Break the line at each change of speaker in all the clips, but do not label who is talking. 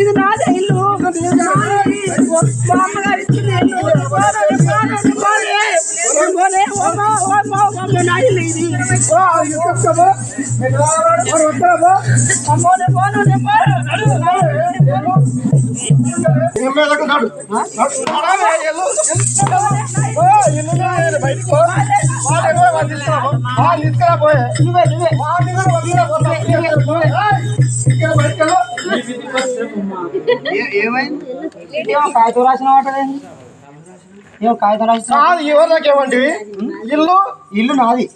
ఇది నాదే ఇల్లు మా అమ్మగారు ఇచ్చిన ఇల్లు. ఓ మా, ఓ మా, ఓ మా, నా ఇల్లు ఇది. ఓ, ఇది వస్తావా? మరి వస్తావా? అమ్మో, నేను పోను, నేను పోను. నడు,
ఎల్లు. ఎల్లు, బయటికి. వాళ్ళే వాళ్ళు తీసుకురా. వాళ్ళు తీసుకురా, పోయే. వాళ్ళని కూడా వదిలిరా, పోతా. ఏయ్, ఇక్కడ బయటికి వెళ్ళు.
ఏమైంది ఏమో కాగితం రాసిన వాటలేండి ఏమో కాగితం
కాదు ఎవరికేమండి ఇల్లు?
ఇల్లు నాది.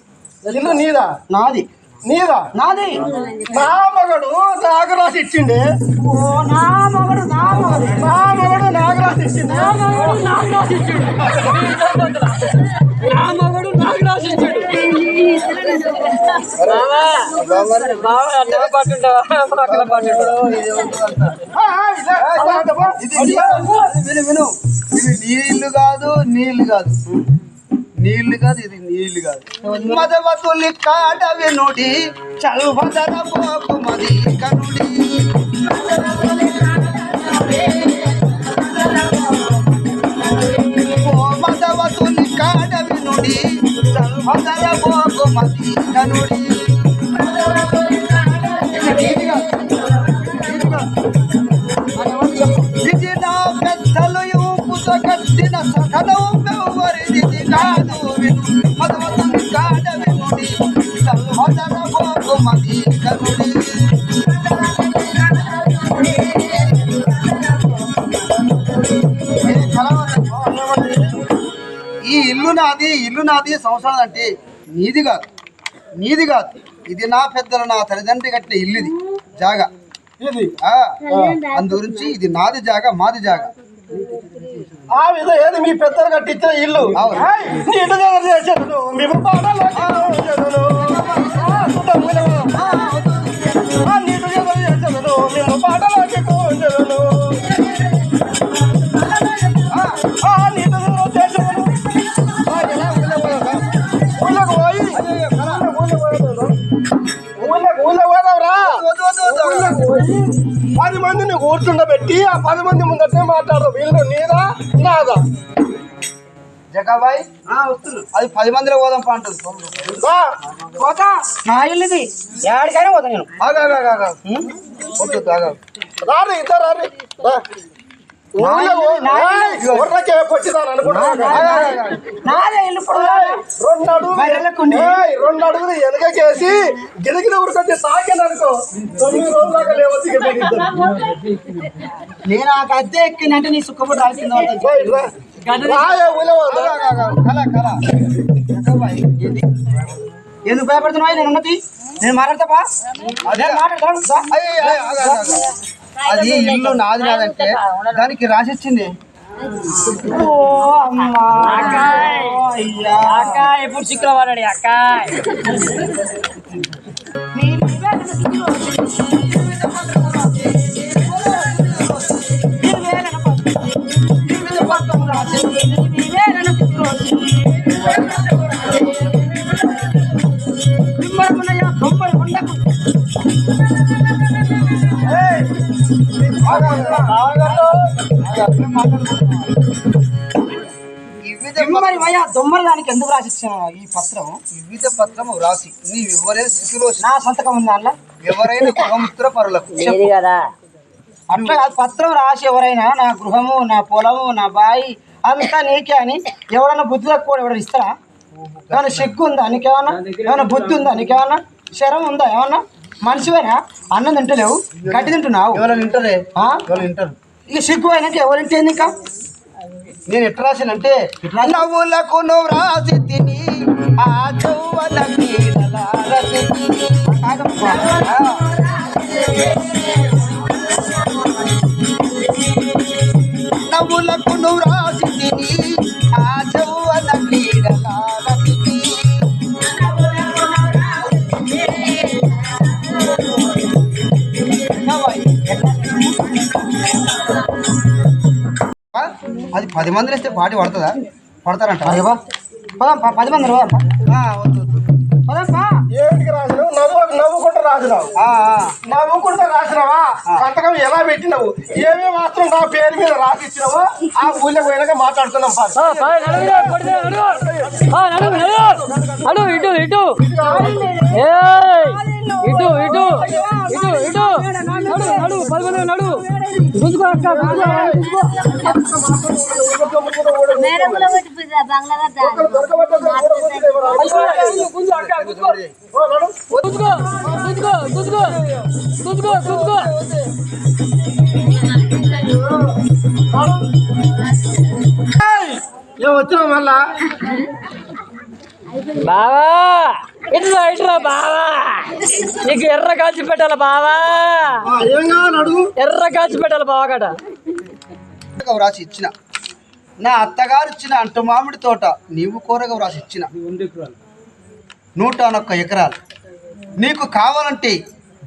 ఇల్లు నీదా?
నాది.
నీదా?
నాది.
నా మగడు నాకు రాసి ఇచ్చిండే.
ఓ నా మగడు నా మగడు.
నా మగడు నాకు రాసి ఇచ్చిండే.
నా మగడు నాకు రాసి ఇచ్చాడు. నా మగడు నాకు రాసి ఇచ్చాడు.
విను ఇది నీళ్ళు కాదు నీళ్ళు కాదు నీళ్ళు కాదు ఇది నీళ్ళు కాదు మదవతులి కాడ వినుడి చల్వదన పోకు మది కనుడి మదవతులి కాడ వినుడి చల్వదన కనుడి ఇది నా పెద్దలు ఊపుతో కట్టిన సకలం ఎవరిది కాదు విను కాడ వినుడి సల్వదన పోకు కనుడి ఈ ఇల్లు నాది ఇల్లు నాది సంవత్సరాలు అంటే నీది కాదు నీది కాదు. ఇది నా పెద్దలు నా తల్లిదండ్రి కట్టిన ఇల్లు ఇది జాగా.
ఇది?
ఆ, అందు గురించి ఇది నాది జాగా మాది జాగా.
ఆ విధంగా ఏది మీ పెద్దలు కట్టించిన ఇల్లు? మేము. మేము పాటలు మందిని కూర్చుండబెట్టి ఆ పది మంది ముందటే మాట్లాడరు. వీళ్ళు నీదా? నాదా?
జగాబాయ్. అది పది మందిలో పోదాం అంటుంది.
రా.
పోతా. నా ఇల్లు ఇది ఏడికైనా పోతా నేను. ఆగా ఆగా ఆగా వద్దు ఆగా
రారు ఇద్దరు రారు రెండు అడుగులు. రెండు అడుగులు వెనకకేసి గిరిగిరి ఊరుకొచ్చి తాకిందనుకో తొమ్మిది రోజుల దాకా లేవచ్చు.
నేను ఆ గద్దె ఎక్కినంటే నీ సుఖపడి రాల్సింది ఎందుకు భయపడుతున్నావు? నేను ఉన్నది నేను మాట్లాడతాపా? అదే. మాట్లాడతాను. అది ఇల్లు నాది నాదంటే దానికి రాసిచ్చింది. ఓ అమ్మా. ఓ అయ్యా.
అక్క ఎప్పుడు చిక్కులో అక్క
దొమ్మరి దానికి ఎందుకు రాసిచ్చాను ఈ పత్రం?
వివిధ పత్రం రాసి నీ ఎవరైనా
నా సంతకం ఉంది దాంట్లో
ఎవరైనా గృహమిత్ర పరులకు
అట్లా కాదు పత్రం రాసి ఎవరైనా నా గృహము నా పొలము నా బాయి అంతా నీకే అని ఎవరైనా బుద్ధి తక్కువ ఎవరైనా ఇస్తారా ఏమైనా సిగ్గు ఉందా నీకేమన్నా? ఏమైనా బుద్ధి ఉందా నీకేమన్నా? శరం ఉందా ఏమన్నా? మనిషివేనా అన్నం తింటలేవు గడ్డి తింటున్నావు.
ఎవరైనా వింటారే? వింటారు?
ఇక సిగ్గు అయినాక ఎవరింటి ఇంకా
నేను ఎట్లా రాశానంటే నవ్వులకు నువ్వు రాసి తిని ఆ చౌవల. నవ్వులకు నువ్వు రాసి తిని
అది పది మంది వేస్తే పాటి పడుతుందా? పడతారంట. అయ్యా పదాం పా, పది మంది పోదాం పా.
ఆ, వద్దు, వద్దు.
పదాం పా.
ఏంటికి రాసిన నవ్వు నవ్వుకుంటారా రాసినావు. నవ్వుకుంటా రాసినావా? సంతకం ఎలా పెట్టినావు? ఏమేమి మాత్రం నా పేరు మీద రాసి ఇచ్చినావో ఆ ఊళ్ళో పోయినాక మాట్లాడుతున్నాం.
అడు ఇటు ఇటు. ఏయ్! ఇటు ఇటు. ఇటు ఇటు. నడు నడు. పది మంది నడు. గుంజుకో అక్క గుంజుకో
మేడంలో పెట్టిపోయింది బంగ్లాగా
గుంజు అక్క గుంజుకో
ఓ, నడు.
గుంజుకో గుంజుకో గుంజుకో గుంజుకో గుంజుకో
ఏయ్! ఏం వచ్చినావు మళ్ళా
బావా ఇట్లా ఇట్లా బావా. నీకు ఎర్ర కాల్చి పెట్టాలి బావా? ఎర్ర కాల్చి పెట్టాలి బావా కట
రాసి ఇచ్చిన. నా అత్తగారు ఇచ్చిన అంటు మామిడి తోట నీవు కూరగా రాసి ఇచ్చిన. నూట నొక్క ఎకరాలు. నీకు కావాలంటే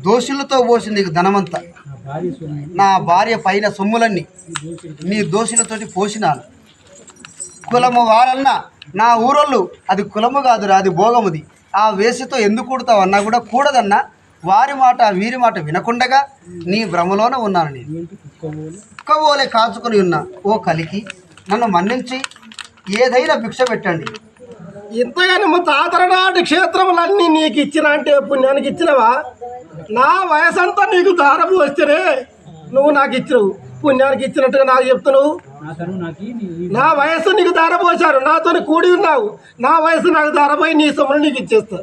దోషులతో పోసి నీకు ధనమంతా. నా భార్య పైన సొమ్ములన్నీ నీ దోషులతోటి పోసినాను. కులము వారన్నా నా ఊరోళ్ళు అది కులము కాదురా అది భోగముది. ఆ వేసితో ఎందుకు కూడతావు అన్నా కూడా కూడదన్నా వారి మాట వీరి మాట వినకుండగా నీ భ్రమలోనే ఉన్నాను నేను. కుక్కబోలే కాచుకొని ఉన్నా ఓ కలికి నన్ను మన్నించి ఏదైనా భిక్ష పెట్టండి.
ఇంతగాని మా తాతల నాటి క్షేత్రములన్నీ నీకు ఇచ్చిన అంటే పుణ్యానికి ఇచ్చినవా నా వయసంతా నీకు దారపు వస్తేనే నువ్వు నాకు ఇచ్చినవు పుణ్యానికి ఇచ్చినట్టుగా నాకు చెప్తున్నావు. నా వయసు నీకు దారపోశారు నాతో కూడి ఉన్నావు. నా వయసు నాకు దారపోయి నీ సొమ్ములు నీకు ఇచ్చేస్తా.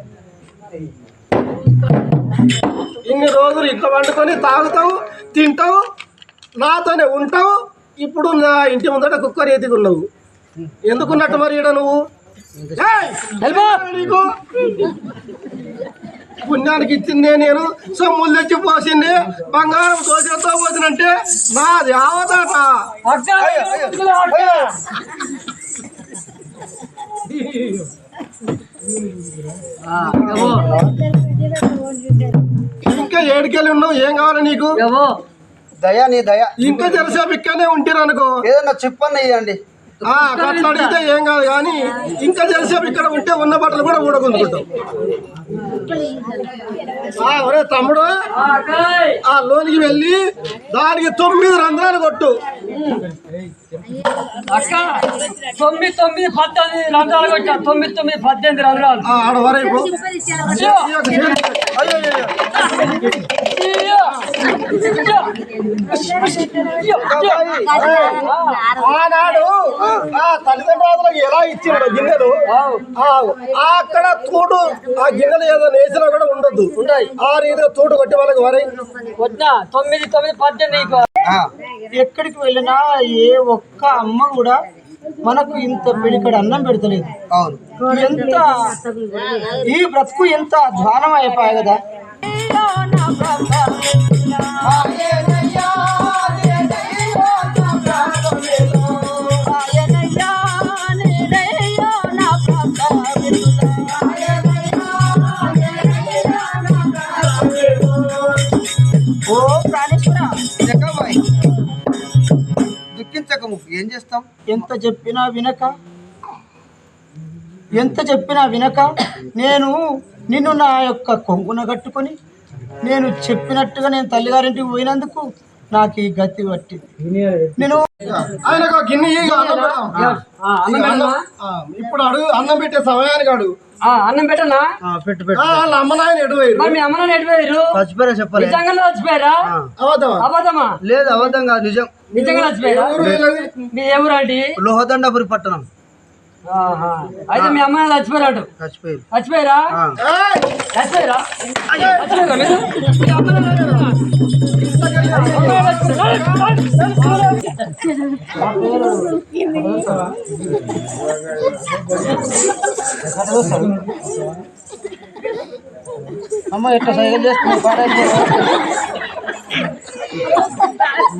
ఇన్ని రోజులు ఇట్లా వండుకొని తాగుతావు తింటావు నాతోనే ఉంటావు ఇప్పుడు నా ఇంటి ముందట కుక్క రీతిగా ఉన్నావు. ఎందుకున్నట్టు మరి ఈడ నువ్వు? ఏయ్! నీకు? పుణ్యానికి ఇచ్చిందే నేను సొమ్ములు తెచ్చి పోసింది బంగారం దోషంతో పోసినంటే నాది
అక్క.
ఇంకా ఏడుకెళ్ళి ఉన్నావు? ఏం కావాలి నీకు?
దయా నీ దయ.
ఇంకా తెలిసేపు ఇక్కడనే ఉంటారు అనుకో
ఏదన్నా చెప్పన్న ఇవ్వండి
అట్లా అడిగితే ఏం కాదు కానీ ఇంకా తెలిసేపు ఇక్కడ ఉంటే ఉన్న బట్టలు కూడా ఊడగుందుకుంటాం. ఆ, ఒరే తమ్ముడు
అక్కాయ్
ఆ లోనికి వెళ్ళి దానికి తొమ్మిది రంధ్రాలు కొట్టు.
అక్క తొమ్మిది తొమ్మిది పద్దెనిమిది రంధ్రాలు కొట్టా. తొమ్మిది తొమ్మిది పద్దెనిమిది రంధ్రాలు.
ఆడ వరకు ఆనాడు ఆ తల్లిదండ్రులకు ఎలా ఇచ్చిండు గిన్నెలు? అక్కడ తూడు ఆ గిన్నెలు ఏదో నేసినా కూడా ఉండొద్దు.
ఉండయి.
ఆ రీతిలో తూడు కొట్టి వాళ్ళకి వరై.
తొమ్మిది తొమ్మిది పద్దెనిమిది
ఎక్కడికి వెళ్ళినా ఏ ఒక్క అమ్మ కూడా మనకు ఇంత పిడికడ అన్నం పెడతలేదు. అవును. ఎంత ఈ బ్రతుకు ఎంత అధ్వానం అయిపోయాయి కదా. ఓ ప్రాణేశ్వర. జగ్గాబాయ్ దుఃఖించకము ఏం చేస్తాం? ఎంత చెప్పినా వినక ఎంత చెప్పినా వినక నేను నిన్ను నా యొక్క కొంగున కట్టుకొని నేను చెప్పినట్టుగా నేను తల్లిగారింటికి పోయినందుకు నాకు ఈ గతి పట్టింది. నేను
ఆయనకు గిన్నె ఇప్పుడు అడుగు అన్నం పెట్టే సమయానికి అడుగు.
ఆ, అన్నం పెట్టనా?
ఆ, పెట్టు పెట్టు.
ఆ, వాళ్ళ అమ్మ నాయన ఎటు పోయిర్రు?
మరి మీ అమ్మ
చచ్చిపోయారా చెప్పలే.
నిజంగా చచ్చిపోయారా?
అబద్ధమా?
అబద్ధమా?
లేదు అబద్ధం కాదు నిజం.
నిజంగా చచ్చిపోయారా? మీ ఎవరు అండి
లోహదండపురి పట్టణం.
అయితే మీ అమ్మ చచ్చిపోయారు
చచ్చిపోయారు.
చచ్చిపోయారా! చచ్చిపోయారా? అమ్మ
ఎట్లా సైకిల్ చేస్తున్నావు?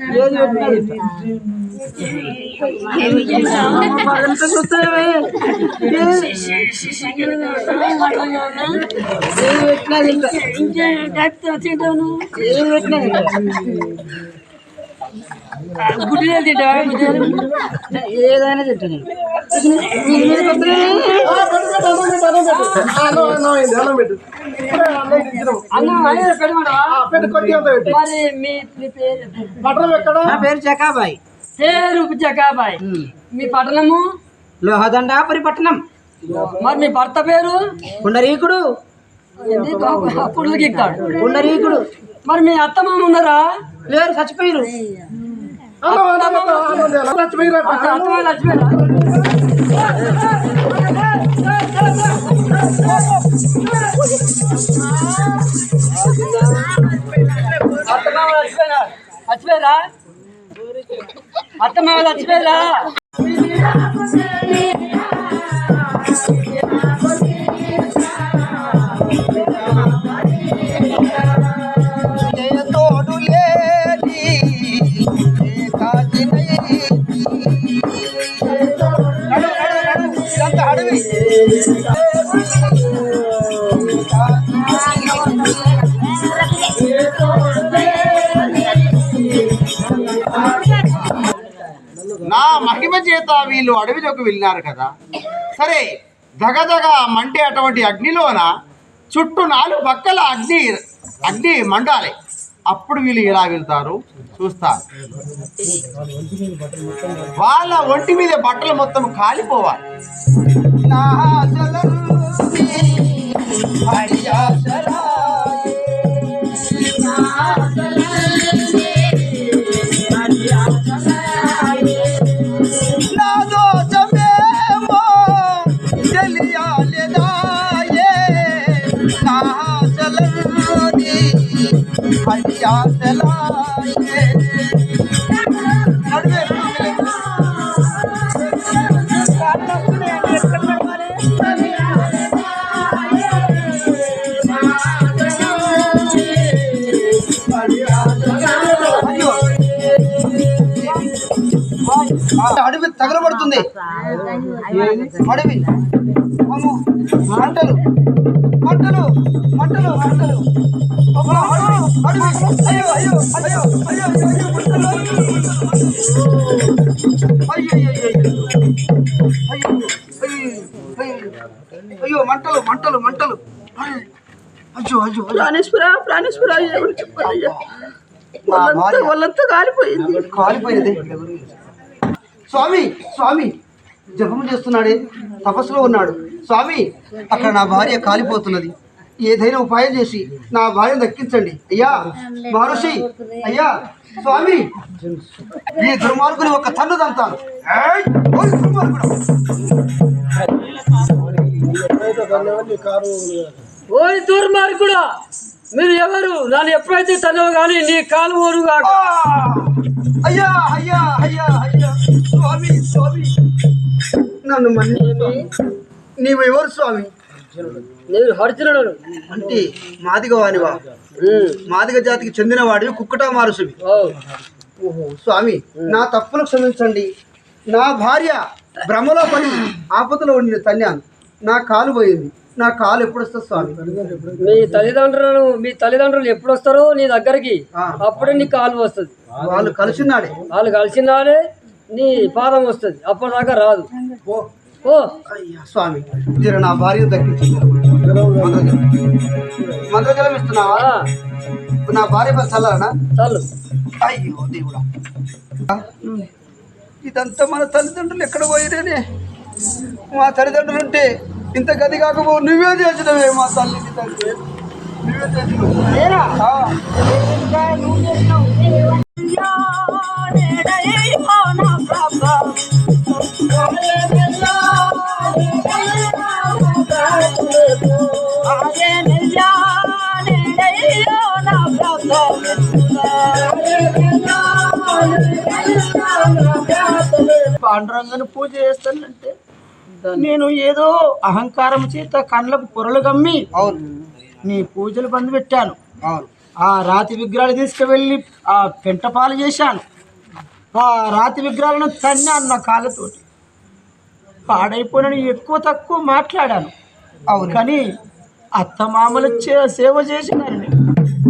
మాంసమా,
ఏది
చికెన్,
పెట్టినా
మటన్, ఏది
ఏది పెట్టినా ఎంత చూస్తావే ఏది పెట్టినా తింటా. ఏది పెట్టినా తింటా.
గుడ్డిలో తింటావా?
ఏదైనా తింటా నేను దీని మీదకి వస్తే
అన్నం పెట్టు ఇప్పుడే అన్నం. తింటున్నాం.
అన్న అయ్యో పెట్టమంటావా
ఆ, పెట్టు కొద్దిగా అంత పెట్టు
మరి మీ పేరు?
నా పేరు చకాబాయ్
పేరు జకాబాయ్. మీ. పట్టణము?
లోహదండాపురి పట్టణం
మరి మీ భర్త పేరు?
పుండరీకుడు.
గిక్తాడు
పుండరీకుడు.
మరి మీ అత్తమామ ఉన్నారా?
లేరు చచ్చిపోయారు
అన్నం అన్నం అన్నం అన్నం
వీళ్ళు అడవిలోకి వెళ్ళినారు కదా. సరే దగదగ మంటే అటువంటి అగ్నిలోన చుట్టూ నాలుగు పక్కల అగ్ని అగ్ని మండాలి. అప్పుడు వీళ్ళు ఎలా వెళ్తారు? చూస్తారు. వాళ్ళ ఒంటి మీద బట్టలు మొత్తం కాలిపోవాలి.
నా అడవి తగలబడుతుంది. అడవి. మంటలు. మంటలు మంటలు మంటలు. అయ్యో అయ్యో అయ్యో అయ్యో అయ్యో మంటలు. అయ్యో. అయ్యో అయ్యో అయ్యో మంటలు మంటలు మంటలు అయ్యో అయ్యో
ప్రాణేశ్వర ప్రాణేశ్వర చెప్పాలయ్యా వాళ్ళంతా కాలిపోయింది.
కాలిపోయింది? స్వామి స్వామి జపం చేస్తున్నాడే తపస్సులో ఉన్నాడు. స్వామి అక్కడ నా భార్య కాలిపోతున్నది. ఏదైనా ఉపాయం చేసి నా భార్యను దక్కించండి. అయ్యా మహర్షి అయ్యా స్వామి. ఈ దుర్మార్గుని ఒక తన్ను దంతాను! ఓయ్ దుర్మార్గుడు!
మీరు ఎవరు? నన్ను ఎప్పుడైతే తనవు కానీ నీ కాలు ఓరు
ఆ! అయ్యా అయ్యా అయ్యా అయ్యా. స్వామి స్వామి. నన్ను మన్నించు. నీవు ఎవరు స్వామి?
నేను హరిచరుడు
అంటే మాదిగ వానివా? మాదిగ జాతికి చెందిన వాడివి కుక్కటా మారుసువి. ఓహో స్వామి నా తప్పులు క్షమించండి. నా భార్య భ్రమలో పడి ఆపదలో ఉండిన తన్యాను నా కాలు పోయింది. నా కాలు ఎప్పుడు వస్తుంది స్వామి?
మీ తల్లిదండ్రులను మీ తల్లిదండ్రులు ఎప్పుడు వస్తారో నీ దగ్గరికి. అప్పుడే నీ కాలు వస్తుంది.
వాళ్ళు కలిసినాడే.
వాళ్ళు కలిసినాడే నీ పాదం వస్తుంది. అప్పటిదాకా రాదు.
ఓ. అయ్యా స్వామి జర నా భార్య దక్కించు మంత్రజలం ఇస్తున్నావా? నా భార్య పని చల్లారనా
చాలు
అయ్యో దేవుడా. ఇదంతా మన తల్లిదండ్రులు ఎక్కడ పోయిరేనే? మా తల్లిదండ్రులు ఉంటే ఇంత గది కాకపో నువ్వే చేసినవే మా తల్లిని తండ్రి. నువ్వే చేసినవు.
పాండురంగను పూజ చేస్తానంటే
నేను ఏదో అహంకారం చేత కళ్ళకు పొరలు గమ్మి
అవును.
నీ పూజలు బంద్ పెట్టాను.
అవును.
ఆ రాతి విగ్రహాలు తీసుకువెళ్ళి ఆ పెంట పాలు చేశాను. ఆ రాతి విగ్రహాలను తన్నాను నా కాళ్ళతోటి. పాడైపోయిన ఎక్కువ తక్కువ మాట్లాడాను.
అవును.
కానీ అత్తమామల సేవ చేసినాను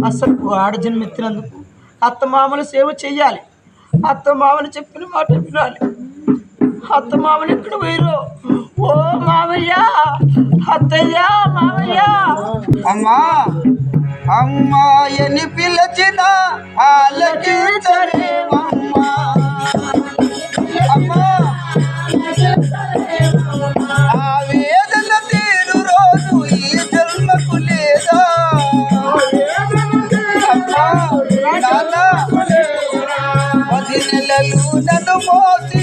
అసలు ఆడజన్మ ఎత్తినందుకు అత్తమామల సేవ చెయ్యాలి. అత్తమామలు చెప్పిన మాట వినాలి. అత్తమామలు ఎక్కడ పోయిరో ఓ మామయ్య! అత్తయ్య మామయ్య!
అమ్మా! అమ్మా ఎని పిలచిన ఆలకించలేమమ్మా అమ్మా! నెలలు నన్ను మోసి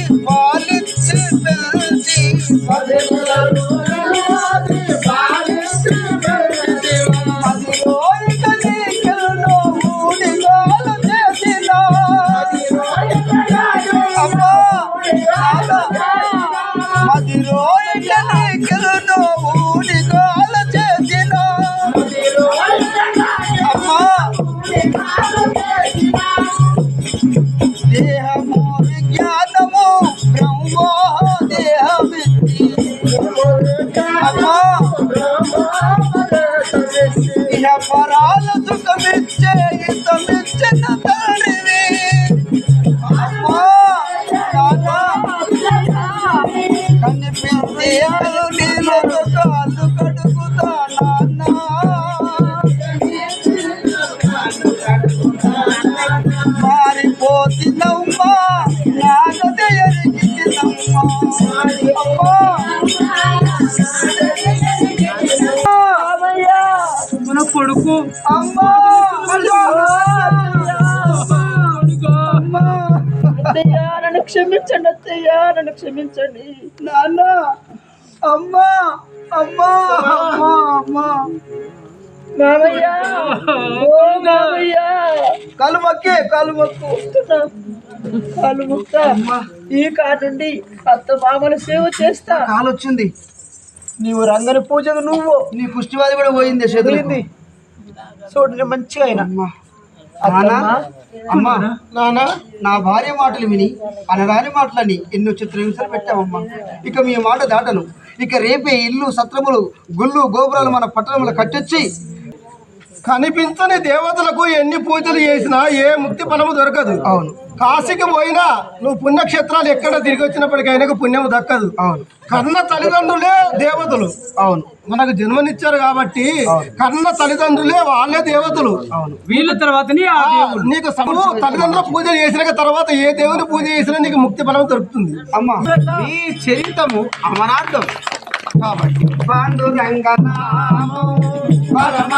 అత్తయ్య నన్ను క్షమించండి అత్తయ్య నన్ను క్షమించండి.
నాన్న అమ్మా అమ్మా అమ్మా అమ్మా.
మామయ్య ఓ మామయ్య.
కాలు మక్కే కాలు మక్కు.
వస్తున్నా. కాలు ముక్త ఈ కాటుండి అత్త మామల సేవ చేస్తా.
కాలు వచ్చింది
నీవు రంగని పూజకు నువ్వు.
నీ కుష్టివాది కూడా పోయింది చదివింది
చూడు నేను మంచిగా అయినా.
నాన్న అమ్మా. నాన్న నా భార్య మాటలు విని అనరాని మాటలని ఎన్నో చిత్రహింసలు పెట్టామమ్మా ఇక మీ మాట దాటను. ఇక రేపే ఇల్లు సత్రములు గుళ్ళు గోపురాలు మన పట్టణములు కట్టొచ్చి
కనిపించని దేవతలకు ఎన్ని పూజలు చేసినా ఏ ముక్తి ఫలము దొరకదు.
అవును.
కాశీకి పోయినా నువ్వు పుణ్యక్షేత్రాలు ఎక్కడ తిరిగి వచ్చినప్పటికైనా పుణ్యం దక్కదు.
అవును.
కన్న తల్లిదండ్రులే దేవతలు.
అవును.
మనకు జన్మనిచ్చారు కాబట్టి కన్న తల్లిదండ్రులే వాళ్ళే దేవతలు.
అవును.
వీళ్ళ తర్వాతని ఆ
ఆ, నీకు తల్లిదండ్రుల పూజ చేసిన తర్వాత ఏ దేవుని పూజ చేసినా నీకు ముక్తి ఫలం దొరుకుతుంది.
అమ్మా
ఈ చరితము అమరార్థం. కాబట్టి
పరమ